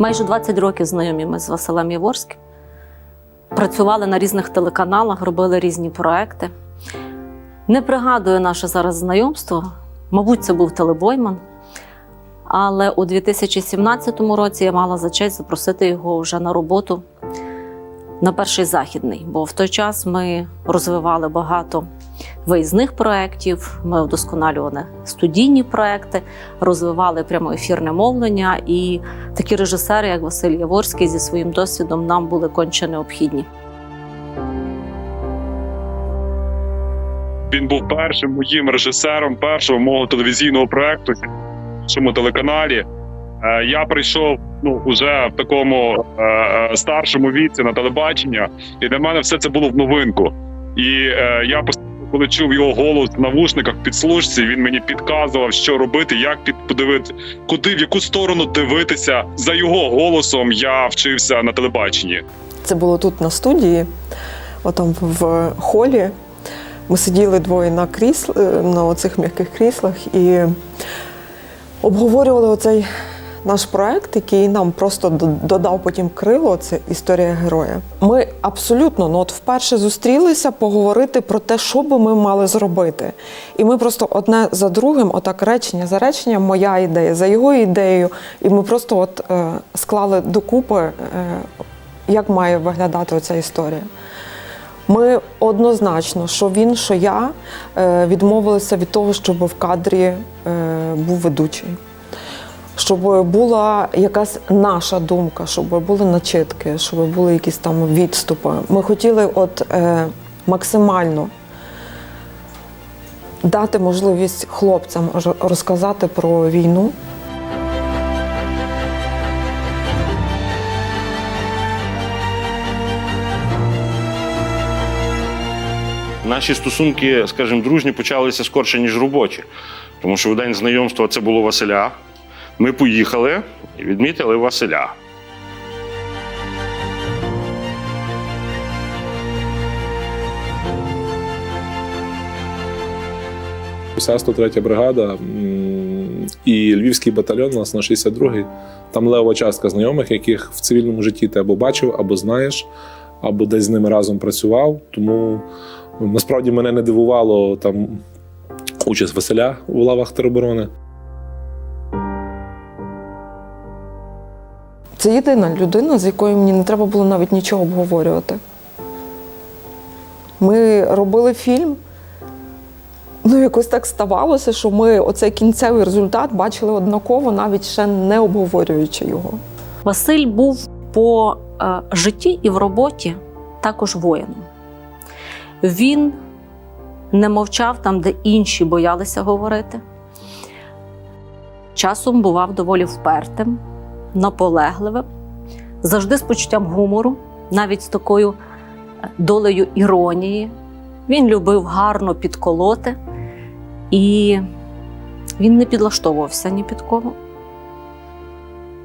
Майже 20 років знайомі ми з Василем Яворським. Працювали на різних телеканалах, робили різні проекти. Не пригадую наше зараз знайомство. Мабуть, це був телебойман. Але у 2017 році я мала за честь запросити його вже на роботу на перший західний, бо в той час ми розвивали багато виїзних проєктів, ми вдосконалювали студійні проекти, розвивали прямоефірне мовлення, і такі режисери, як Василь Яворський, зі своїм досвідом нам були конче необхідні. Він був першим моїм режисером першого мого телевізійного проекту на цьому телеканалі. Е, Я прийшов ну уже в такому е, е, старшому віці на телебачення, і для мене все це було в новинку. І е, я коли чув його голос в навушниках в підслужці, він мені підказував, що робити, як під подивити, куди в яку сторону дивитися. За його голосом я вчився на телебаченні. Це було тут на студії, отам в холі. Ми сиділи двоє на крісл, е, на оцих м'яких кріслах і обговорювали оцей наш проект, який нам просто додав потім крило. Це історія героя. Ми абсолютно ну от вперше зустрілися поговорити про те, що би ми мали зробити. І ми просто одне за другим, отак речення за реченням, моя ідея за його ідеєю, і ми просто от е, склали докупи, е, як має виглядати оця історія. Ми однозначно, що він, що я, е, відмовилися від того, щоб в кадрі е, був ведучий. Щоб була якась наша думка, щоб були начитки, щоб були якісь там відступи. Ми хотіли от е, максимально дати можливість хлопцям розказати про війну. Наші стосунки, скажімо, дружні почалися скорше, ніж робочі. Тому що в день знайомства це було Василя. Ми поїхали і відмітили Василя. 103 бригада і Львівський батальйон у нас на 62-й. Там левова частка знайомих, яких в цивільному житті ти або бачив, або знаєш, або десь з ними разом працював. Тому насправді мене не дивувало там участь Василя у лавах тероборони. Це єдина людина, з якою мені не треба було навіть нічого обговорювати. Ми робили фільм. Ну, якось так ставалося, що ми оцей кінцевий результат бачили однаково, навіть ще не обговорюючи його. Василь був по е, житті і в роботі також воїном. Він не мовчав там, де інші боялися говорити. Часом бував доволі впертим, наполегливим, завжди з почуттям гумору, навіть з такою е, долею іронії. Він любив гарно підколоти, і він не підлаштовувався ні під кого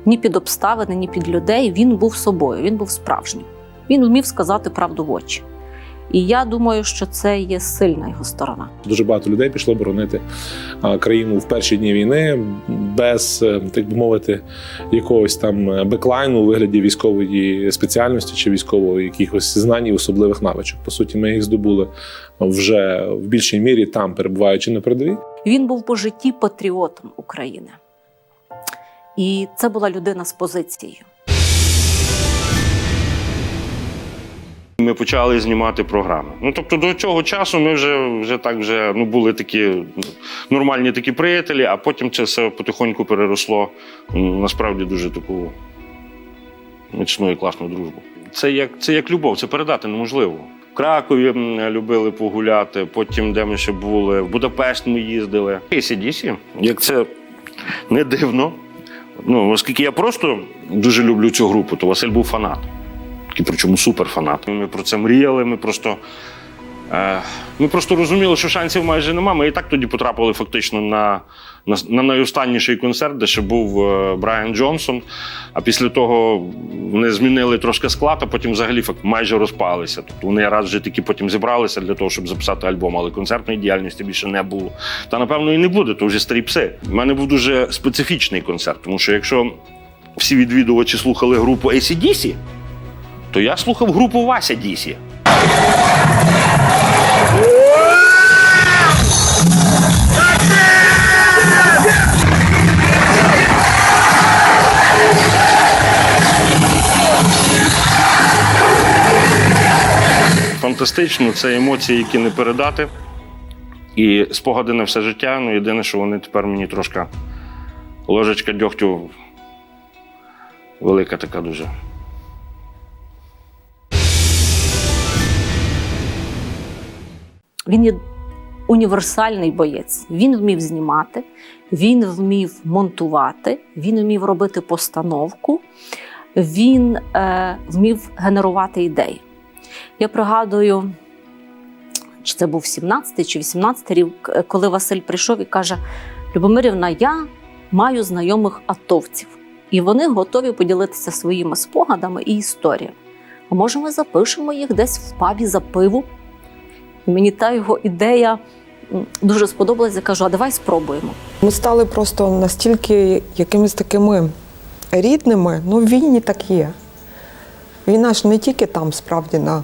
ні під обставини, ні під людей. Він був собою, він був справжнім. Він вмів сказати правду в очі. І я думаю, що це є сильна його сторона. Дуже багато людей пішло боронити країну в перші дні війни без, е, так би мовити, якогось там беклайну у вигляді військової спеціальності чи військової якихось знань і особливих навичок. По суті, ми їх здобули вже в більшій мірі там, перебуваючи на передовій. Він був по житті патріотом України. І це була людина з позицією. Ми почали знімати програми. Ну тобто, до цього часу ми вже, вже так вже ну, були такі нормальні такі приятелі, а потім це все потихоньку переросло насправді дуже таку міцну і класну дружбу. Це як, це як любов, це передати неможливо. В Кракові любили погуляти, потім, де ми ще були, в Будапешт ми їздили. ACDC, як це не дивно. Ну, оскільки я просто дуже люблю цю групу, то Василь був фанат. Такий, причому суперфанат. Ми про це мріяли, ми просто. Е, ми просто розуміли, що шансів майже нема. Ми і так тоді потрапили фактично на, на, на найостанніший концерт, де ще був е, Брайан Джонсон. А після того вони змінили трошки склад, а потім взагалі факт майже розпалися. Тобто вони раз вже таки потім зібралися для того, щоб записати альбом, але концертної діяльності більше не було. Та напевно і не буде, то вже старі пси. У мене був дуже специфічний концерт, тому що якщо всі відвідувачі слухали групу ACDC, то я слухав групу Вася Дісі. Фантастично, це емоції, які не передати. І спогади на все життя. Ну, єдине, що вони тепер мені трошки ложечка дьогтю велика така дуже. Він є універсальний боєць. Він вмів знімати, він вмів монтувати, він вмів робити постановку, він е, вмів генерувати ідеї. Я пригадую, чи це був 17-й чи 18-й рік, е, коли Василь прийшов і каже: Любомирівна, я маю знайомих атовців, і вони готові поділитися своїми спогадами і історіями. А може, ми запишемо їх десь в пабі за пиво? Мені та його ідея дуже сподобалася. Я кажу, а давай спробуємо. Ми стали просто настільки якимись такими рідними, ну в війні так є. Війна ж не тільки там, справді, на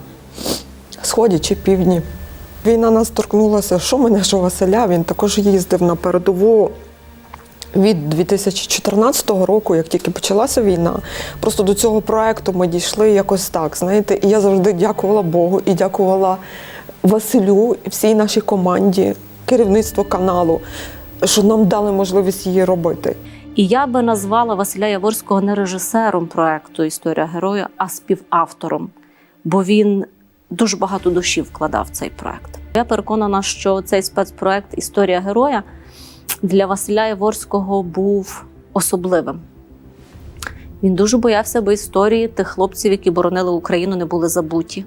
сході чи півдні. Війна нас торкнулася, що мене, що Василя, він також їздив на передову від 2014 року, як тільки почалася війна. Просто до цього проекту ми дійшли якось так. Знаєте, і я завжди дякувала Богу і дякувала Василю і всій нашій команді, керівництву каналу, що нам дали можливість її робити. І я би назвала Василя Яворського не режисером проекту Історія героя, а співавтором, бо він дуже багато душі вкладав в цей проект. Я переконана, що цей спецпроект Історія героя для Василя Яворського був особливим. Він дуже боявся, аби історії тих хлопців, які боронили Україну, не були забуті.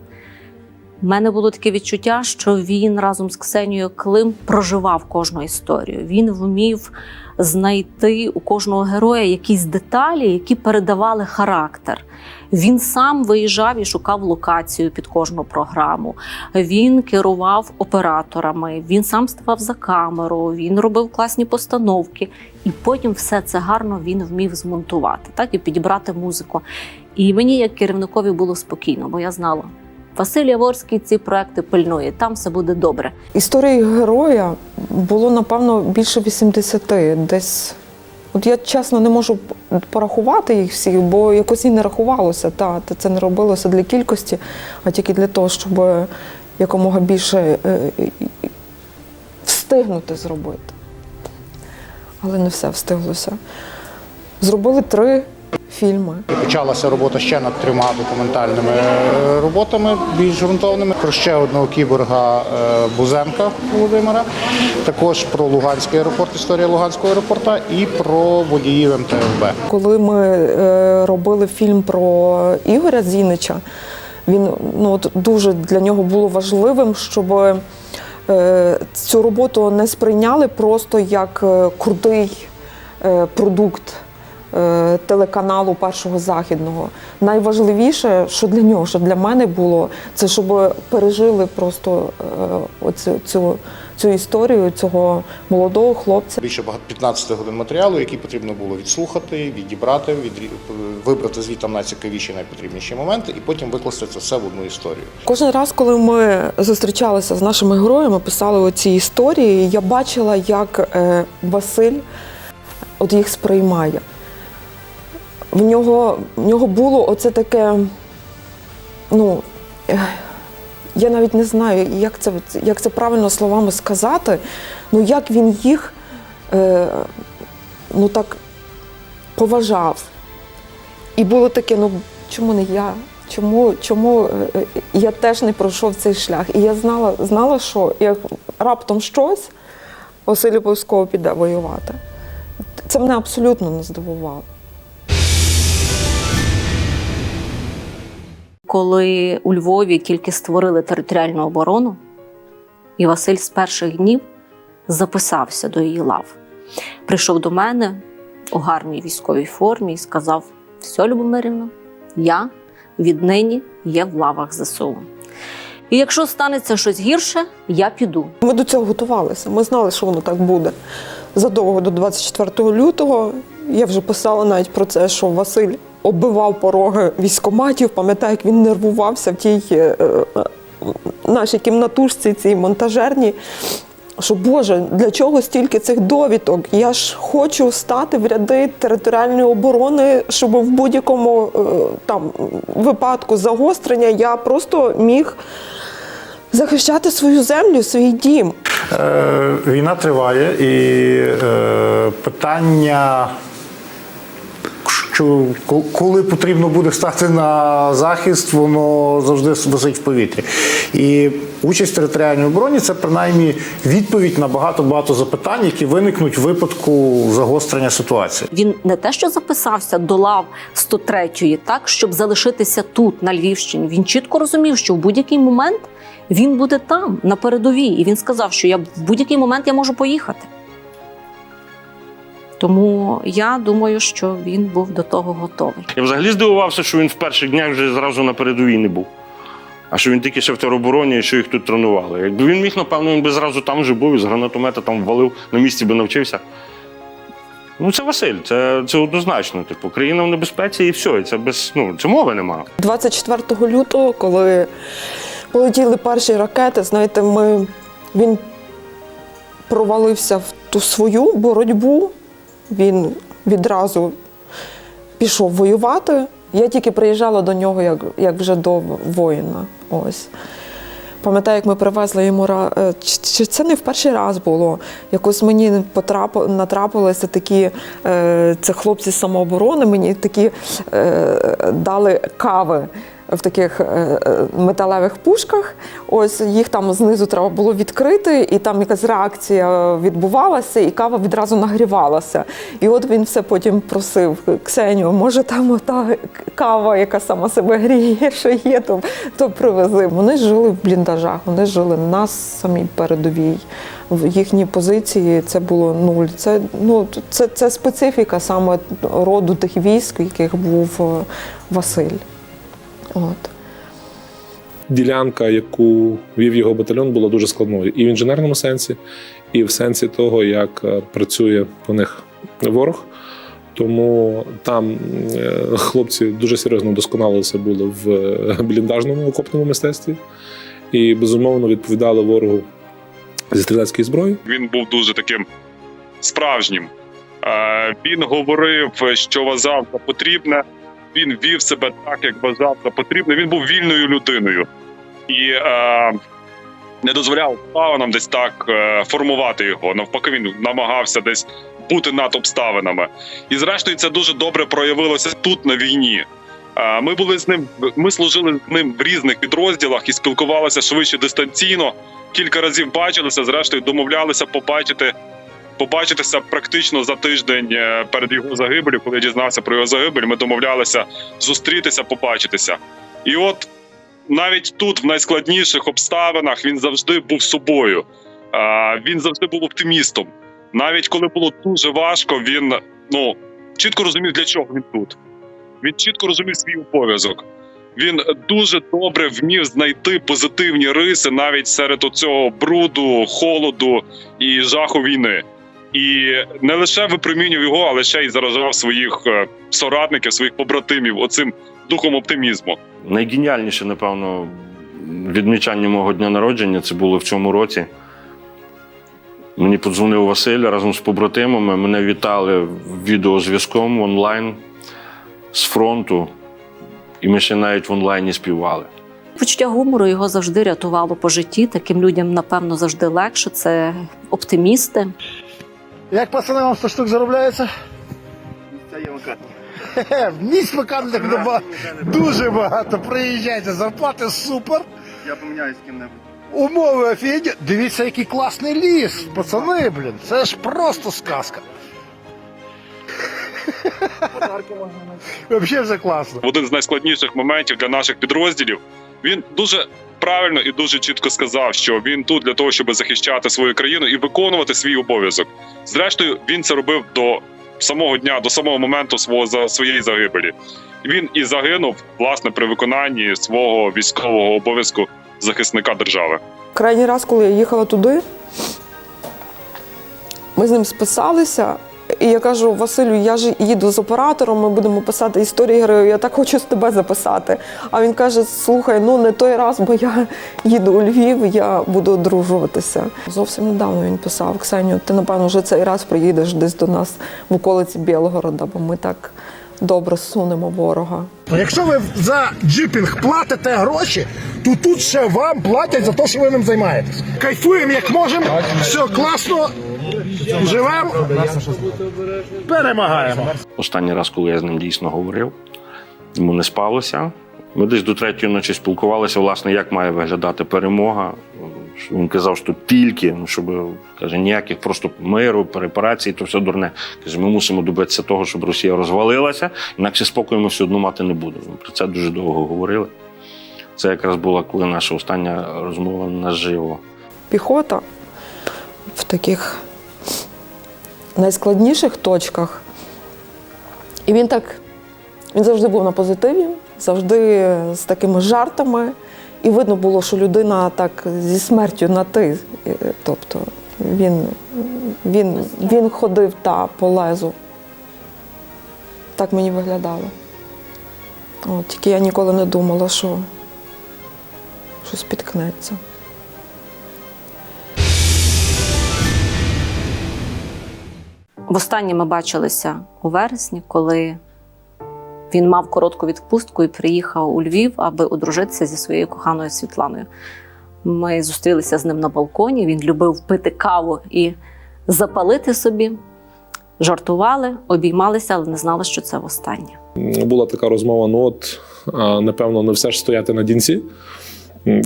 У мене було таке відчуття, що він разом з Ксенією Клим проживав кожну історію. Він вмів знайти у кожного героя якісь деталі, які передавали характер. Він сам виїжджав і шукав локацію під кожну програму. Він керував операторами, він сам ставав за камеру, він робив класні постановки, і потім все це гарно він вмів змонтувати, так і підібрати музику. І мені, як керівникові, було спокійно, бо я знала. Василь Яворський ці проекти пильнує, там все буде добре. Історії героя було, напевно, більше 80 десь. От я чесно не можу порахувати їх всіх, бо якось і не рахувалося. Та, це не робилося для кількості, а тільки для того, щоб якомога більше е, е, встигнути зробити. Але не все встиглося. Зробили три фільми. Почалася робота ще над трьома документальними е, роботами, більш ґрунтовними. Про ще одного кіборга е, Бузенка Володимира, також про Луганський аеропорт, історія Луганського аеропорта і про водіїв МТФБ. Коли ми е, робили фільм про Ігоря Зінича, він ну от дуже для нього було важливим, щоб цю роботу не сприйняли просто як крутий продукт. Е, Телеканалу першого західного найважливіше, що для нього, що для мене було, це щоб пережили просто е, оцю цю, цю історію цього молодого хлопця. Більше 15 годин матеріалу, який потрібно було відслухати, відібрати, відрі- вибрати звідти найцікавіші, найпотрібніші моменти, і потім викласти це все в одну історію. Кожен раз, коли ми зустрічалися з нашими героями, писали оці історії, я бачила, як е, Василь от їх сприймає. В нього, в нього було оце таке, ну, я навіть не знаю, як це, як це правильно словами сказати, ну як він їх е, ну так поважав. І було таке, ну чому не я? Чому, чому е, я теж не пройшов цей шлях? І я знала, знала, що як раптом щось Василь обов'язково піде воювати. Це мене абсолютно не здивувало. Коли у Львові тільки створили територіальну оборону, і Василь з перших днів записався до її лав. Прийшов до мене у гарній військовій формі і сказав: Все, Любомирівна, я віднині є в лавах ЗСУ. І якщо станеться щось гірше, я піду. Ми до цього готувалися. Ми знали, що воно так буде. Задовго до 24 лютого Я вже писала навіть про це, що Василь оббивав пороги військоматів. Пам'ятаю, як він нервувався в тій е, е, нашій кімнатушці, цій монтажерній. Що Боже, для чого стільки цих довідок? Я ж хочу стати в ряди територіальної оборони, щоб в будь-якому е, там випадку загострення я просто міг захищати свою землю, свій дім. Е, Війна триває, і е, питання, що коли потрібно буде стати на захист, воно завжди висить в повітрі. І участь територіальній обороні це принаймні відповідь на багато-багато запитань, які виникнуть в випадку загострення ситуації. Він не те, що записався до лав 103-ї, так щоб залишитися тут, на Львівщині. Він чітко розумів, що в будь-який момент він буде там, на передовій. І він сказав, що я в будь-який момент я можу поїхати. Тому я думаю, що він був до того готовий. Я взагалі здивувався, що він в перших днях вже зразу на передовій не був. А що він тільки ще в теробороні, і що їх тут тренували. Якби він міг, напевно, він би зразу там вже був, із гранатомета там валив, на місці би навчився. Ну, це Василь, це, це однозначно. Типу, країна в небезпеці і все. І це без ну, це мови немає. 24 лютого, коли полетіли перші ракети, знаєте, ми, він провалився в ту свою боротьбу, він відразу пішов воювати. Я тільки приїжджала до нього як, як вже до воїна. Ось. Пам'ятаю, як ми привезли йому е, чи, це не в перший раз було. Якось мені натрапилися такі е, це хлопці самооборони, мені такі е, дали кави в таких е, е, металевих пушках. Ось їх там знизу треба було відкрити, і там якась реакція відбувалася, і кава відразу нагрівалася. І от він все потім просив Ксеню, може там ота кава, яка сама себе гріє, що є, то, то привези. Вони жили в бліндажах, вони жили на самій передовій. В їхній позиції це було нуль. Це, ну, це, це специфіка саме роду тих військ, яких був е, Василь. От. Ділянка, яку вів його батальйон, була дуже складною і в інженерному сенсі, і в сенсі того, як е, працює по них ворог. Тому там е, хлопці дуже серйозно вдосконалилися були в е, бліндажному окопному мистецтві і безумовно відповідали ворогу зі стрілецької зброї. Він був дуже таким справжнім. Він говорив, що вважав за потрібне. Він вів себе так, як вважав за потрібне. Він був вільною людиною і е, не дозволяв обставинам десь так е, формувати його. Навпаки, він намагався десь бути над обставинами. І зрештою, це дуже добре проявилося тут на війні. Е, Ми були з ним, ми служили з ним в різних підрозділах і спілкувалися швидше дистанційно. Кілька разів бачилися, зрештою домовлялися побачити. Побачитися практично за тиждень е, перед його загибелю, коли я дізнався про його загибель, ми домовлялися зустрітися, побачитися. І от навіть тут, в найскладніших обставинах, він завжди був собою. Він завжди був оптимістом. Навіть коли було дуже важко, він ну чітко розумів, для чого він тут. Він чітко розумів свій обов'язок. Він дуже добре вмів знайти позитивні риси навіть серед цього бруду, холоду і жаху війни. І не лише випромінював його, але ще й заражав своїх е, соратників, своїх побратимів оцим духом оптимізму. Найгеніальніше, напевно, відмічання мого дня народження це було в цьому році. Мені подзвонив Василь разом з побратимами. Мене вітали відеозв'язком онлайн з фронту, і ми ще навіть в онлайні співали. Почуття гумору його завжди рятувало по житті. Таким людям, напевно, завжди легше. Це оптимісти. Як пацани вам 100 штук заробляється? Хе-хе, В місць вакантних нема дуже багато. Приїжджайте, зарплати супер. Я поміняюсь з ким-небудь. Умови офігенні. Дивіться, який класний ліс. Пацани, блін, це ж просто сказка. Взагалі все класно. Один з найскладніших моментів для наших підрозділів він дуже правильно і дуже чітко сказав, що він тут для того, щоб захищати свою країну і виконувати свій обов'язок. Зрештою, він це робив до самого дня, до самого моменту свого за своєї загибелі. Він і загинув власне при виконанні свого військового обов'язку захисника держави. Крайній раз, коли я їхала туди, ми з ним списалися, І я кажу, Василю, я ж їду з оператором, ми будемо писати історії героїв, я так хочу з тебе записати. А він каже: слухай, ну не той раз, бо я їду у Львів, я буду одружуватися. Зовсім недавно він писав: Ксеню, ти напевно вже цей раз приїдеш десь до нас в околиці Білогорода, бо ми так добре сунемо ворога. Якщо ви за джипінг платите гроші, то тут ще вам платять за те, що ви ним займаєтесь. Кайфуємо як можемо, все класно, живемо, перемагаємо. Останній раз, коли я з ним дійсно говорив, йому не спалося. Ми десь до третьої ночі спілкувалися, власне, як має виглядати перемога. Він казав, що тільки, ну, щоб каже, ніяких просто миру, перепарацій, то все дурне. Каже, ми мусимо добитися того, щоб Росія розвалилася, інакше спокою ми все одно мати не будемо. Ми Про це дуже довго говорили. Це якраз була коли наша остання розмова наживо. піхота в таких найскладніших точках. І він так, він завжди був на позитиві, завжди з такими жартами. І видно було, що людина так зі смертю на ти. Тобто він, він, він ходив та по лезу. Так мені виглядало. От, тільки я ніколи не думала, що, що спіткнеться. Востаннє ми бачилися у вересні, коли він мав коротку відпустку і приїхав у Львів, аби одружитися зі своєю коханою Світланою. Ми зустрілися з ним на балконі. Він любив пити каву і запалити собі. Жартували, обіймалися, але не знали, що це востаннє. Була така розмова: ну от, напевно, не все ж стояти на дінці.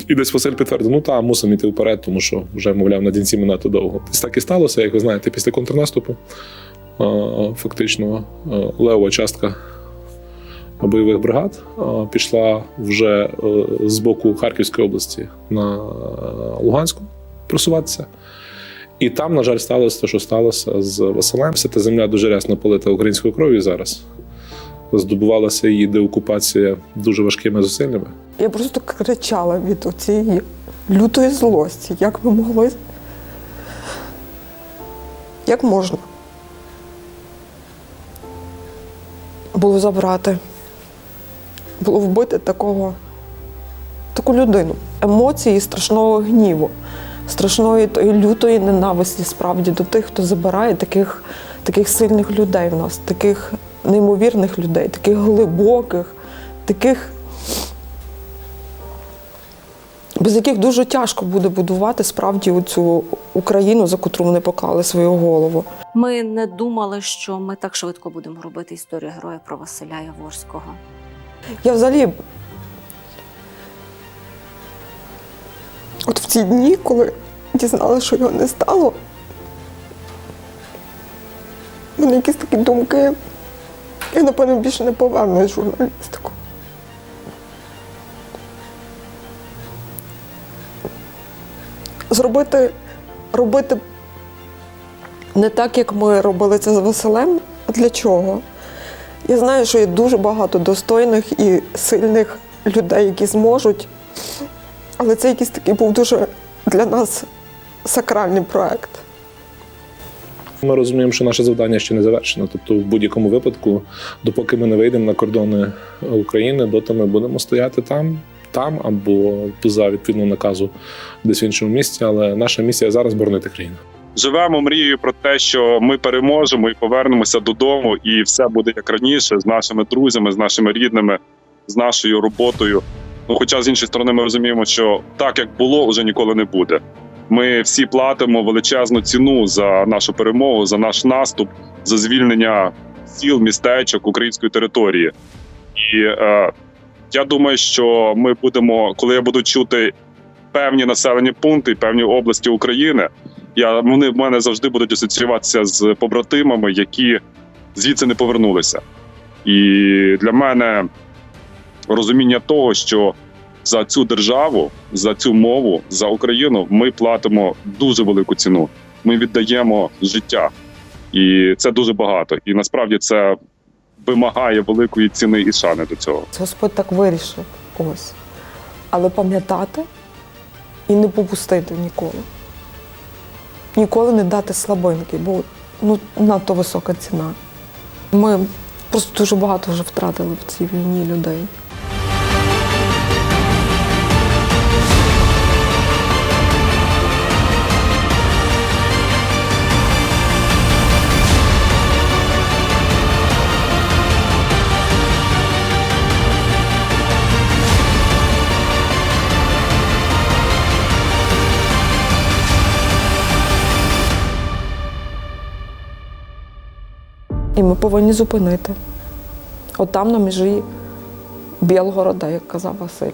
І десь Василь підтвердив, ну та мусимо йти вперед, тому що вже, мовляв, на дінці ми надто довго. Десь так і сталося, як ви знаєте, після контрнаступу. Фактично левова частка бойових бригад пішла вже е, з боку Харківської області на е, Луганську просуватися. І там, на жаль, сталося те, що сталося з Василем. Вся та земля дуже рясно полита українською кров'ю зараз. Здобувалася її деокупація дуже важкими зусиллями. Я просто кричала від цієї лютої злості. Як ви могли? Як можна? Було забрати, було вбити такого, таку людину. Емоції страшного гніву, страшної тої лютої ненависті справді до тих, хто забирає таких, таких сильних людей в нас, таких неймовірних людей, таких глибоких, таких без яких дуже тяжко буде будувати справді цю Україну, за котру вони поклали свою голову. Ми не думали, що ми так швидко будемо робити історію героя про Василя Яворського. Я взагалі. От в ці дні, коли дізналася, що його не стало, в мене якісь такі думки. Я, напевно, більше не повернусь журналістику. Зробити, робити не так, як ми робили це з Василем. А для чого? Я знаю, що є дуже багато достойних і сильних людей, які зможуть. Але це якийсь такий був дуже для нас сакральний проект. Ми розуміємо, що наше завдання ще не завершено. Тобто, в будь-якому випадку, допоки ми не вийдемо на кордони України, доти ми будемо стояти там, там або за відповідно наказу десь в іншому місці. Але наша місія зараз боронити країну. Живемо мрією про те, що ми переможемо і повернемося додому, і все буде як раніше з нашими друзями, з нашими рідними, з нашою роботою. Ну, хоча з іншої сторони, ми розуміємо, що так як було, вже ніколи не буде. Ми всі платимо величезну ціну за нашу перемогу, за наш наступ, за звільнення сіл, містечок української території. І е, я думаю, що ми будемо, коли я буду чути певні населені пункти, певні області України, я вони в мене завжди будуть асоціюватися з побратимами, які звідси не повернулися. І для мене розуміння того, що за цю державу, за цю мову, за Україну ми платимо дуже велику ціну. Ми віддаємо життя, і це дуже багато. І насправді це вимагає великої ціни і шани до цього. Господь так вирішив. Ось. Але пам'ятати і не попустити ніколи. Ніколи не дати слабинки, бо ну, надто висока ціна. Ми просто дуже багато вже втратили в цій війні людей. Повинні зупинити. От там на межі Білгорода, як казав Василь.